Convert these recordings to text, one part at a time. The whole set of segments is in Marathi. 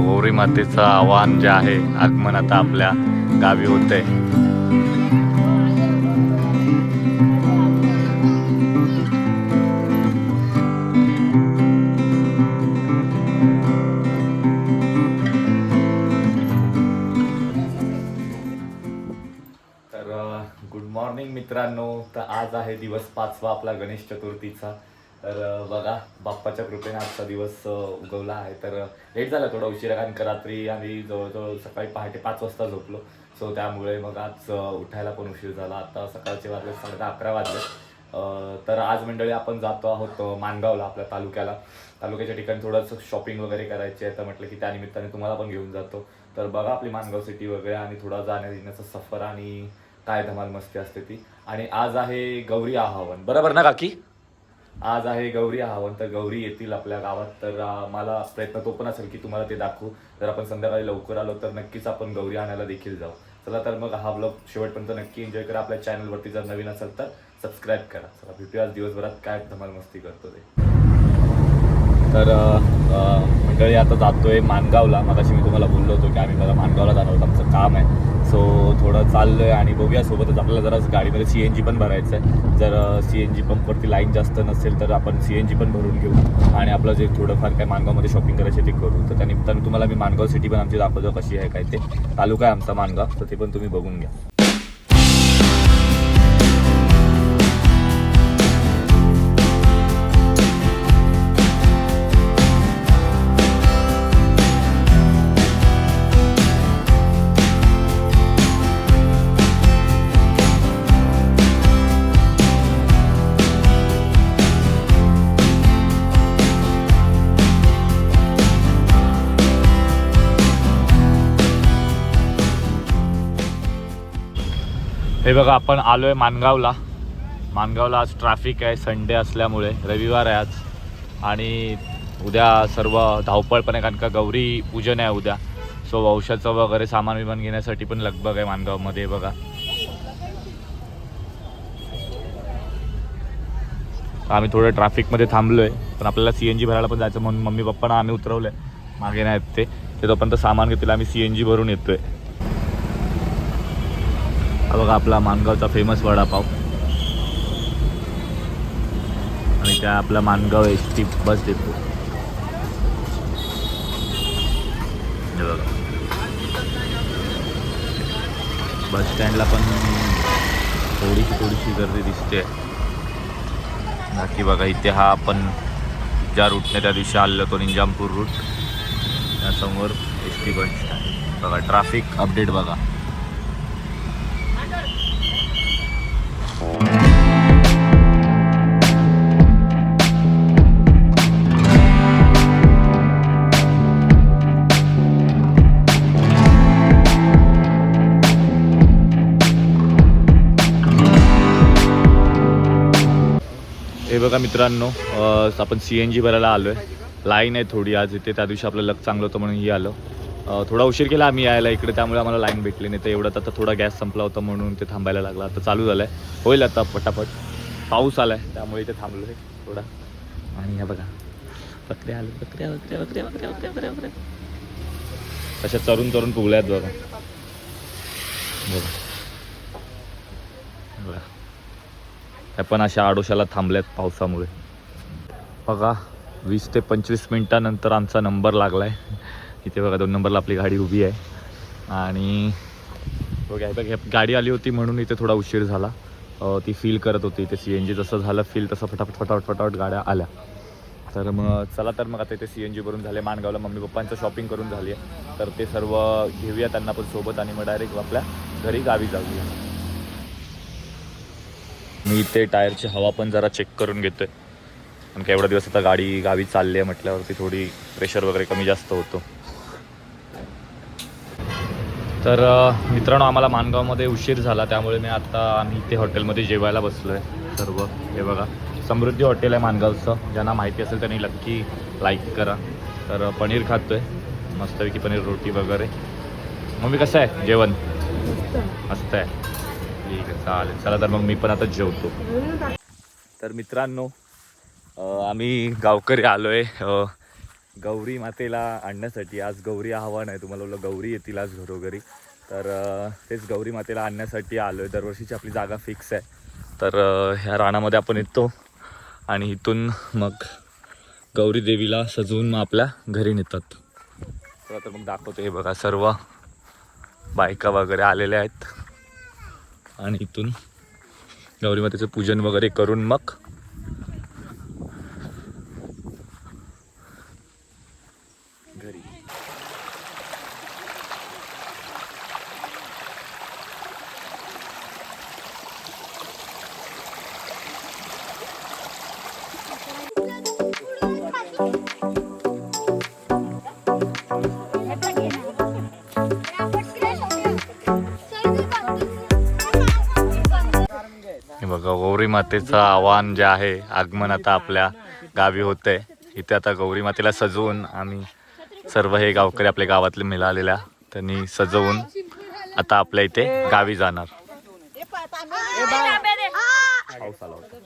गौरी मातेचं आव्हान जे आहे आगमन आता आपल्या गावी होते तर गुड मॉर्निंग मित्रांनो. तर आज आहे दिवस पाचवा आपला गणेश चतुर्थीचा. तर बघा बाप्पाच्या कृपेने आजचा दिवस उगवला आहे. तर लेट झाला थोडा उशिरा कारण का रात्री आम्ही जवळजवळ सकाळी पहाटे पाच वाजता झोपलो. सो त्यामुळे मग आज उठायला पण उशीर झाला. आता सकाळचे वाजले साडे दहा अकरा वाजले. तर आज मंडळी आपण जातो आहोत मानगावला माणगावला आपल्या तालुक्याला. तालुक्याच्या ठिकाणी थोडंसं शॉपिंग वगैरे करायची आहे. तर म्हटलं की त्यानिमित्ताने तुम्हाला पण घेऊन जातो. तर बघा आपली माणगाव सिटी वगैरे आणि थोडा जाण्या येण्याचा सफर आणि काय धमाल मस्ती असते ती. आणि आज आहे गौरी आहावन बरोबर ना काकी? आज आहे गौरी आहावन तर गौरी येतील आपल्या गावात. तर मला प्रयत्न तो पण असेल की तुम्हाला ते दाखवू. जर आपण संध्याकाळी लवकर आलो तर नक्कीच आपण गौरी आणायला देखील जाऊ. चला तर मग हा ब्लॉग शेवटपर्यंत नक्की एन्जॉय करा. आपल्या चॅनलवरती जर नवीन असेल तर सबस्क्राईब करा. चला भेटूया आज दिवसभरात. काय धमाल मस्ती करतो ते. तर मंडळी आता जातोय मानगावला. मगाशी मी तुम्हाला बोललो होतो की आम्ही मला मानगावला जाणार होतो आमचं काम आहे. सो थोडं चाललोय आणि बघूया सोबतच आपल्याला जरा गाडीमध्ये सी एन जी पण भरायचं आहे जर सी एन जी पंपवरती लाईन जास्त नसेल तर आपण सी एन जी पण भरून घेऊ आणि आपलं जे थोडंफार काय मानगावमध्ये शॉपिंग करायचं ते करू. तर त्या त्यानिमित्तानं तुम्हाला मी मानगाव सिटी पण आमची दाखवतो कशी आहे काय ते. तालुका आहे आमचा मानगाव. तर ते पण तुम्ही बघून घ्या. हे बघा आपण आलोय मानगावला. मानगावला आज ट्रॅफिक आहे संडे असल्यामुळे. रविवार आहे आज. आणि उद्या सर्व धावपळ पण आहे कारण का गौरी पूजन आहे उद्या. सो वंशाचं वगैरे सामान विमान घेण्यासाठी पण लगबग आहे मानगावमध्ये बघा. आम्ही थोडं ट्रॅफिकमध्ये थांबलो आहे पण आपल्याला सी एन जी भरायला पण जायचं म्हणून मम्मी पप्पांना आम्ही उतरवलं आहे मागे नाही ते. तोपर्यंत सामान घेतील आम्ही सी एन जी भरून येतोय. हा बघा आपला मानगावचा फेमस वडापाव. आणि त्या आपला Mangaon S T bus depot हे बघा. बस स्टँडला पण थोडीशी थोडीशी गर्दी दिसते. बाकी बघा इथे हा आपण ज्या रूटने त्या दिवशी आलेलो तो निंजामपूर रूट त्यासमोर एस टी बस स्टँड बघा ट्रॅफिक अपडेट बघा. हे बघा मित्रांनो आपण सी एन जी भरायला आलो आहे लाईन आहे थोडी आज इथे त्या दिवशी आपलं लक चांगलं होतं म्हणून ही आलो. थोडा उशीर केला आम्ही यायला इकडे त्यामुळे आम्हाला लाईन भेटली नाही. तर एवढ्यात आता थोडा गॅस संपला होता म्हणून ते थांबायला लागला. आता चालू झालं आहे होईल आता पटापट. पाऊस आला आहे त्यामुळे इथे थांबलो आहे थोडा. आणि ह्या बघा. बकऱ्या आले बकऱ्या बकऱ्या बकऱ्या बकऱ्या बकऱ्या बकऱ्या बकऱ्या. अशा चरून चरून पुगल्या आहेत बघा. बघा. त्या पण अशा आडोशाला थांबल्यात पावसामुळे. बघा वीस ते पंचवीस मिनटानंतर आमचा नंबर लागला आहे इथे बघा दोन नंबरला आपली गाडी उभी आहे. आणि बघा बघ गाडी आली होती म्हणून इथे थोडा उशीर झाला. ती फील करत होती इथे सी एन जी जसं झालं फील तसं फटाफट फटाफट फटाफट गाड्या आल्या. तर मग चला तर मग आता इथे सी एन जी भरून झाले माणगावला मम्मी पप्पांचं शॉपिंग करून झाली आहे. तर ते सर्व घेऊया त्यांना पण सोबत आणि मग डायरेक्ट आपल्या घरी गावी जाऊया. मी इथे टायरची हवा पण जरा चेक करून घेतोय. कारण का एवढा दिवस आता गाडी गावी चालली आहे म्हटल्यावरती थोडी प्रेशर वगैरे कमी जास्त होतो. तर मित्रांनो आम्हाला मानगावमध्ये उशीर झाला त्यामुळे मी आत्ता आम्ही इथे हॉटेलमध्ये जेवायला बसलो आहे सर्व. हे बघा समृद्धी हॉटेल आहे मानगावचं ज्यांना माहिती असेल त्यांनी नक्की लाईक करा. तर पनीर खातो आहे मस्तपैकी पनीर रोटी वगैरे. मम्मी कसं आहे? जेवण? मस्त आहे. ठीक आहे चालेल. चला तर मग मी पण आता जेवतो. तर मित्रांनो आम्ही गावकरी आलो आहे गौरी मातेला आणण्यासाठी. आज गौरी आव्हान आहे. तुम्हाला बोललं गौरी येतील आज घरोघरी. तर तेच गौरी मातेला आणण्यासाठी आलो आहे दरवर्षीची आपली जागा फिक्स आहे. तर ह्या रानामध्ये आपण येतो. आणि इथून मग गौरी देवीला सजवून मग आपल्या घरी नेतात. तर मग दाखवतो. हे बघा सर्व बायका वगैरे आलेल्या आहेत. आणि इथून गौरी मातेचं पूजन वगैरे करून मग मातेचं आव्हान जे आहे आगमन आता आपल्या गावी होतंय. इथे आता गौरी मातेला सजवून आम्ही सर्व हे गावकरी आपल्या गावातले मिळालेल्या त्यांनी सजवून आता आपल्या इथे गावी जाणार. पाऊस आला होता.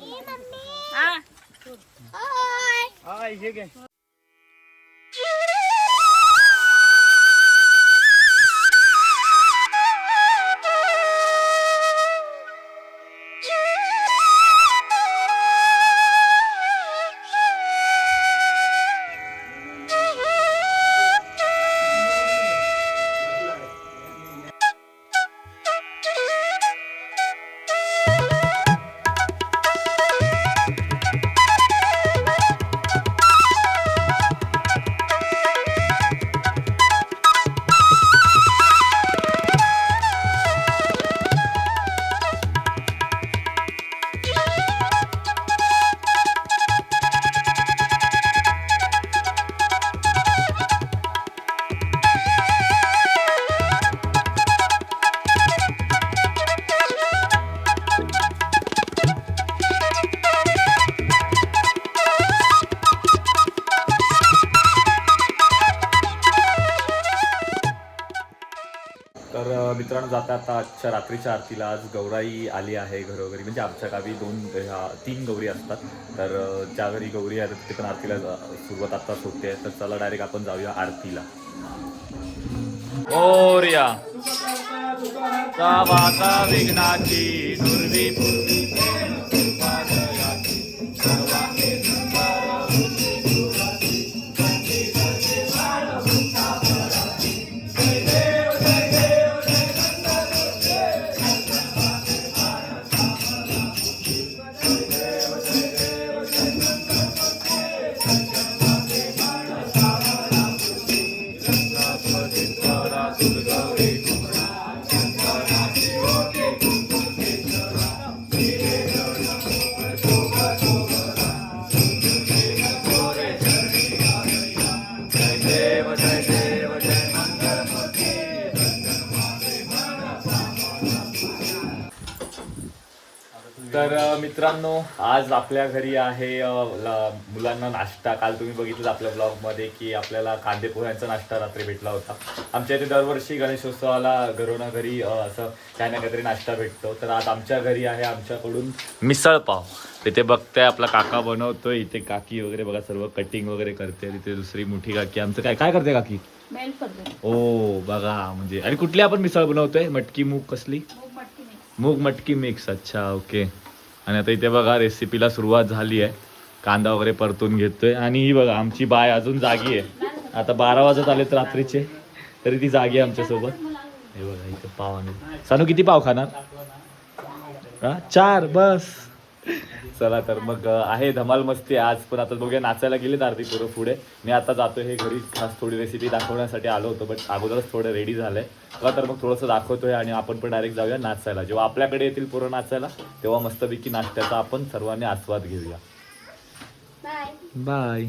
आता आजच्या रात्रीच्या आरतीला आज गौराई आली आहे घरोघरी. म्हणजे आमच्या गावी दोन ह्या तीन गौरी असतात. तर ज्या घरी गौरी आहेत तिथे पण आरतीला सुरुवात आत्ताच होते. तर चला डायरेक्ट आपण जाऊया आरतीला. विघ्नाची दुर्वी मित्रांनो आज आपल्या घरी आहे मुलांना नाश्ता. काल तुम्ही बघितलं आपल्या ब्लॉगमध्ये की आपल्याला कांदे पोह्यांचा नाश्ता रात्री भेटला होता. आमच्या इथे दरवर्षी गणेशोत्सवाला घरोना घरी असं काही ना काहीतरी नाश्ता भेटतो. तर आज आमच्या घरी आहे आमच्याकडून मिसळ पाव. तिथे बघताय आपला काका बनवतोय. इथे काकी वगैरे बघा सर्व कटिंग वगैरे करते. तिथे दुसरी मोठी काकी. आमचं काय काय करते काकी? ओ बघा म्हणजे आणि कुठली आपण मिसळ बनवतोय? मटकी मूग कसली? मूग मटकी नाही मूग मटकी मिक्स अच्छा ओके आणि आता इथे बघा रेसिपीला सुरुवात झाली आहे. कांदा वगैरे परतून घेतोय. आणि ही बघा आमची बाय अजून जागी आहे. आता बारा वाजत आलेत रात्रीचे तरी ती जागी आहे आमच्यासोबत. हे बघा इथे पाव आणि सानू किती पाव खाणार? हा चार बस. चला तर मग आहे धमाल मस्ती आज पण आता बघूया नाचायला गेले आरती पुरं पुढे. मी आता जातो हे घरी खास थोडी रेसिपी दाखवण्यासाठी आलो होतो बट अगोदरच थोडं रेडी झालंय. तेव्हा तर मग थोडंसं दाखवतोय आणि आपण पण डायरेक्ट जाऊया नाचायला. जेव्हा आपल्याकडे येतील पुरं नाचायला तेव्हा मस्तपैकी नाश्त्याचा आपण सर्वांनी आस्वाद घेऊया. बाय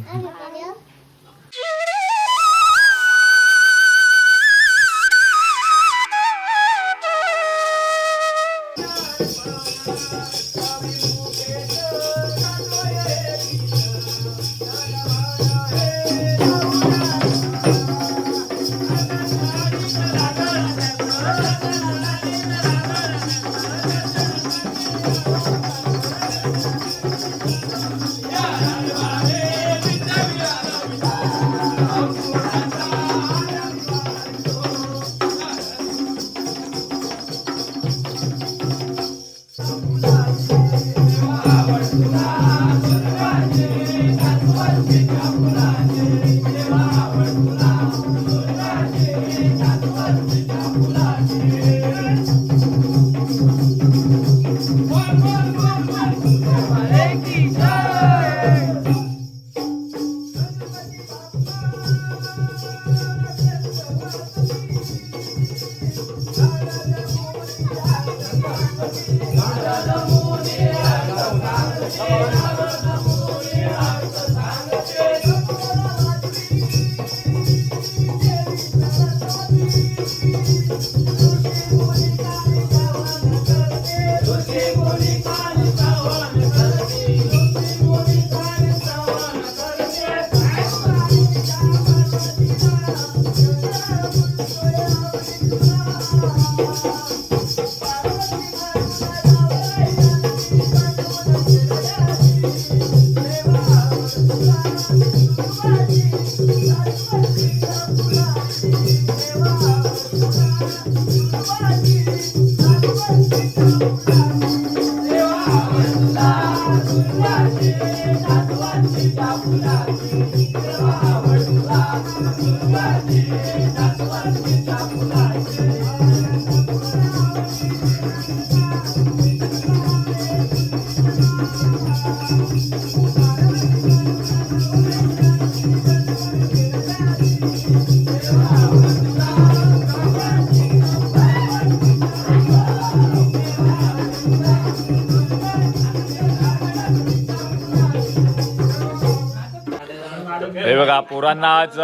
हे बघा पोरांना आज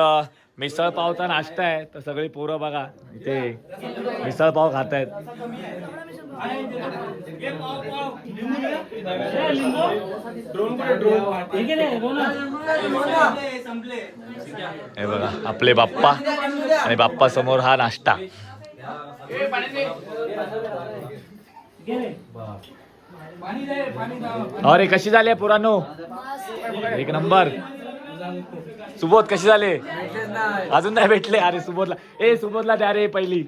मिसळ पावचा नाश्ता आहे तर सगळी पोरं बघा. इथे मिसळ पाव खात आहेत हे बघा आपले बाप्पा आणि बाप्पा समोर हा नाश्ता. अरे कशी झाली आहे एक नंबर. सुबोध कशी झाले? अजून नाही भेटले? अरे सुबोधला ए सुबोधला द्या रे पहिली.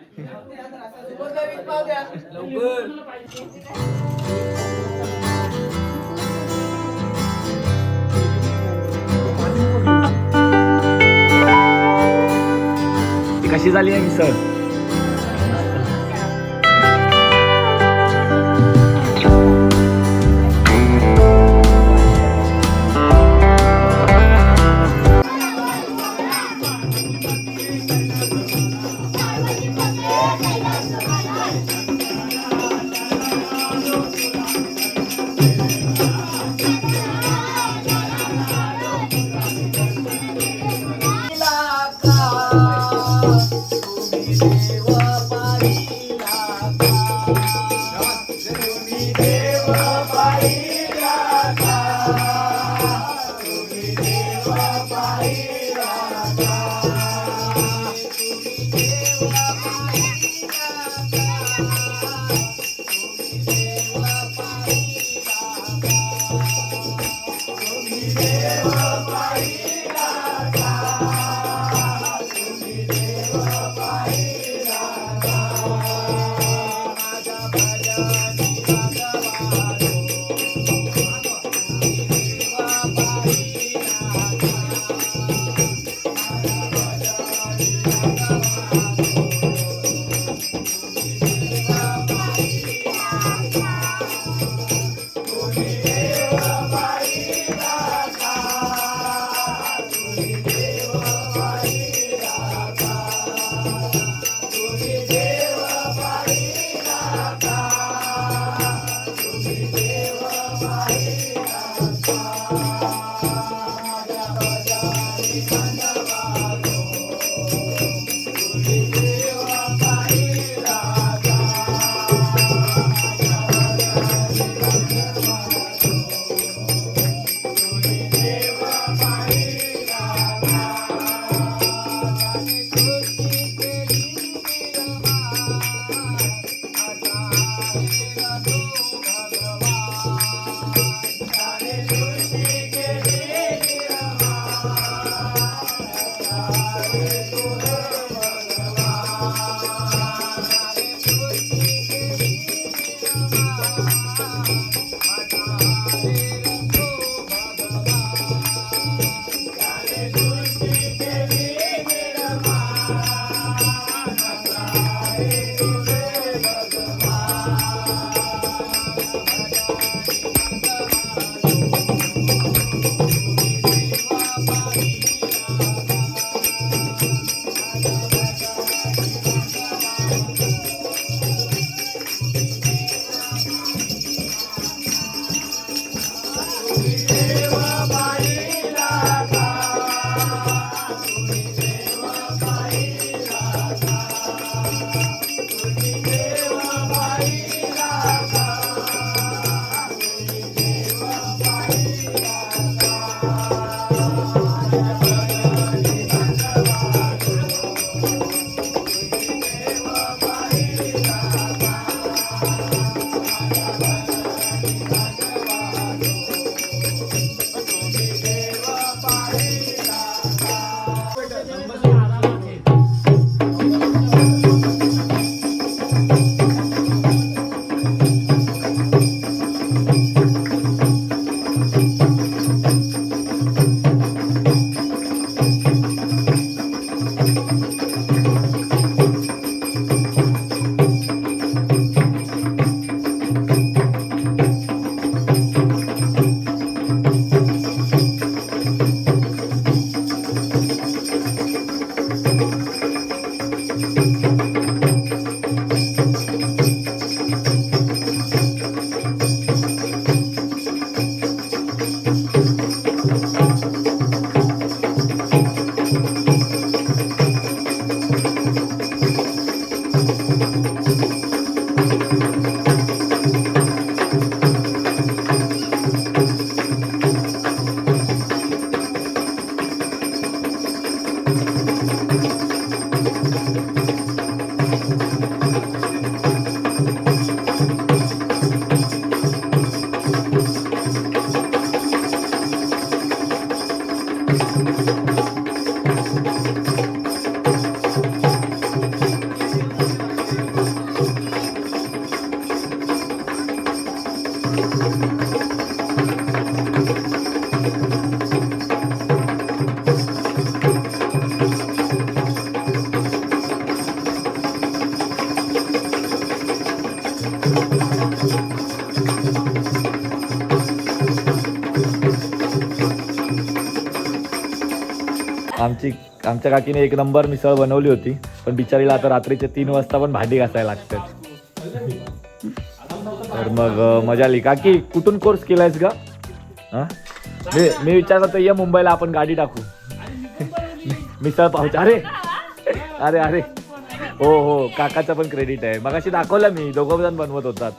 ती कशी झाली आहे मिसळ? शिवाय आमची आमच्या काकीने एक नंबर मिसळ बनवली होती पण बिचारीला आता रात्रीचे तीन वाजता पण भांडी घासायला लागतात. तर मग मजा आली. काकी कुठून कोर्स केलायस का हां मी मी विचार ये मुंबईला आपण गाडी टाकू. मिसळ पाहू अरे! अरे अरे! हो हो. काकाचा पण क्रेडिट आहे. मग अशी दाखवलं मी. दोघं जण बनवत होतात.